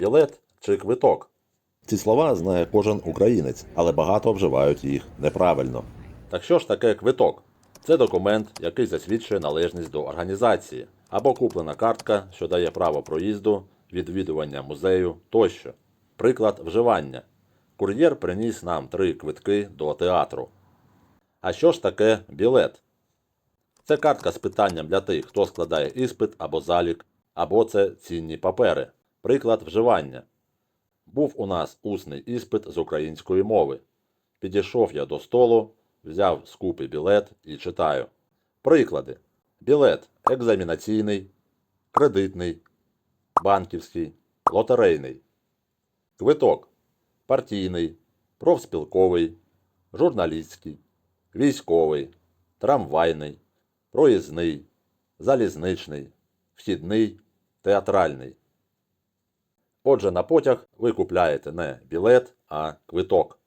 білет чи квиток? Ці слова знає кожен українець, але багато вживають їх неправильно. Так що ж таке квиток? Це документ, який засвідчує належність до організації, або куплена картка, що дає право проїзду, відвідування музею тощо. Приклад вживання. Кур'єр приніс нам три квитки до театру. А що ж таке білет? Це картка з питанням для тих, хто складає іспит або залік, або це цінні папери. Приклад вживання. Був у нас усний іспит з української мови. Підійшов я до столу, взяв з білет і читаю. Приклади. Білет екзамінаційний, кредитний, банківський, лотерейний. Квиток партійний, профспілковий, журналістський, військовий, трамвайний, проїзний, залізничний, вхідний, театральний. Отже, на потяг ви купляєте не білет, а квиток.